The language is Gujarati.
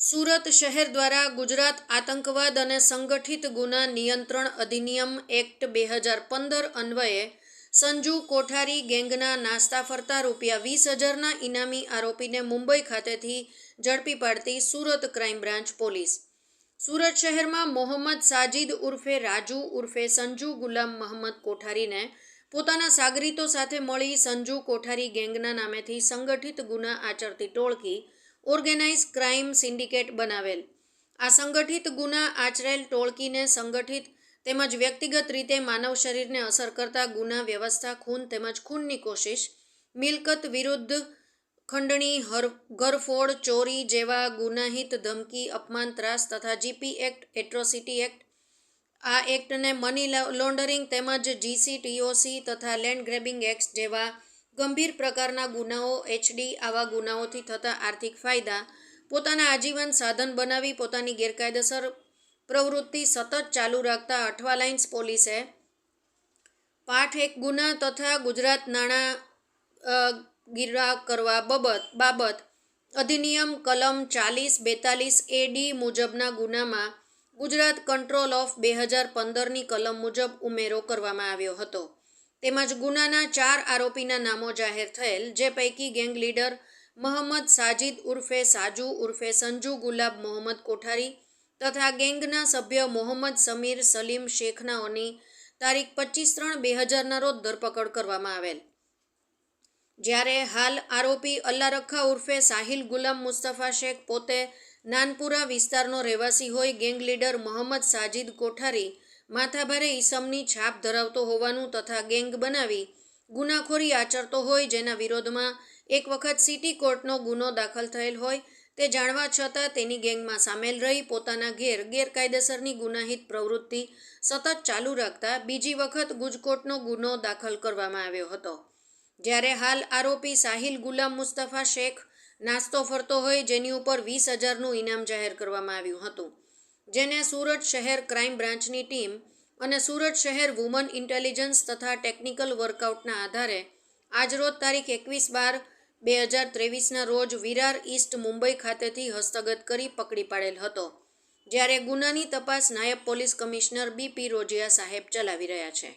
સુરત શહેર દ્વારા ગુજરાત આતંકવાદ અને સંગઠિત ગુના નિયંત્રણ અધિનિયમ એક્ટ બે હજાર પંદર અન્વયે સંજુ કોઠારી ગેંગના નાસ્તા ફરતા રૂપિયા વીસ હજારના ઇનામી આરોપીને મુંબઈ ખાતેથી ઝડપી પાડતી Surat crime branch police. Surat શહેરમાં મોહમ્મદ સાજિદ ઉર્ફે રાજુ ઉર્ફે સંજુ ગુલામ મહમ્મદ કોઠારીને પોતાના સાગરીતો સાથે મળી સંજુ કોઠારી ગેંગના નામેથી સંગઠિત ગુના આચરતી ટોળકી ઓર્ગેનાઇઝ ક્રાઇમ સિન્ડિકેટ બનાવેલ. આ સંગઠિત ગુના આચરેલ ટોળકીને સંગઠિત તેમજ વ્યક્તિગત રીતે માનવ શરીરને અસર કરતા ગુના વ્યવસ્થા, ખૂન તેમજ ખૂનની કોશિશ, મિલકત વિરુદ્ધ ખંડણી, હર, ઘરફોડ, ચોરી જેવા ગુનાહિત ધમકી, અપમાન, ત્રાસ તથા જીપી એક્ટ એટ્રોસિટી એક્ટ આ એક્ટને મની લોન્ડરિંગ તેમજ G C T O C તથા લેન્ડ ગ્રેબિંગ એક્ટ જેવા ગંભીર પ્રકારના ગુનાઓ એચડી આવા ગુનાઓથી થતા આર્થિક ફાયદા, પોતાના આજીવન સાધન બનાવી, પોતાની ગેરકાયદેસર પ્રવૃત્તિ સતત ચાલુ રાખતા અઠવા લાઇન્સ પોલીસે પાઠ એક ગુના તથા ગુજરાત નાણાં ગીરા કરવા બબત, બાબત અધિનિયમ કલમ ચાલીસ બેતાલીસ એડી મુજબના ગુનામાં ગુજરાત કંટ્રોલ ઓફ બે હજાર પંદરની કલમ મુજબ ઉમેરો કરવામાં આવ્યો હતો. તેમજ ગુનાના ચાર આરોપીના નામો જાહેર થયેલ, જે પૈકી ગેંગ લીડર મહંમદ સાજિદ ઉર્ફે સાજુ ઉર્ફે સંજુ ગુલાબ મોહમ્મદ કોઠારી તથા ગેંગના સભ્ય મોહમ્મદ સમીર સલીમ શેખનાઓની તારીખ પચીસ ત્રણ બે હજારના રોજ ધરપકડ કરવામાં આવેલ. જ્યારે હાલ આરોપી અલ્લા રખા ઉર્ફે સાહિલ ગુલામ મુસ્તફા શેખ પોતે નાનપુરા વિસ્તારનો રહેવાસી હોય, ગેંગ લીડર મોહમ્મદ સાજિદ કોઠારી માથાભારે ઈસમની છાપ ધરાવતો હોવાનું તથા ગેંગ બનાવી ગુનાખોરી આચરતો હોય જેના વિરોધમાં એક વખત સિટી કોર્ટનો ગુનો દાખલ થયેલ હોય તે જાણવા છતાં તેની ગેંગમાં સામેલ રહી પોતાના ઘેર ગેરકાયદેસરની ગુનાહિત પ્રવૃત્તિ સતત ચાલુ રાખતા બીજી વખત ગુજકોટનો ગુનો દાખલ કરવામાં આવ્યો હતો. જ્યારે હાલ આરોપી સાહિલ ગુલામ મુસ્તફા શેખ નાસ્તો ફરતો હોય જેની ઉપર વીસ હજારનું ઇનામ જાહેર કરવામાં આવ્યું હતું. જેને સુરત શહેર ક્રાઇમ બ્રાન્ચની ટીમ અને સુરત શહેર વુમન ઇન્ટેલિજન્સ તથા ટેકનિકલ વર્કઆઉટના આધારે આજરોજ તારીખ એકવીસ બાર બે હજાર ત્રેવીસના રોજ વિરાર ઈસ્ટ મુંબઈ ખાતેથી હસ્તગત કરી પકડી પાડેલ હતો, જ્યારે ગુનાની તપાસ નાયબ પોલીસ કમિશનર બીપી રોજિયા સાહેબ ચલાવી રહ્યા છે.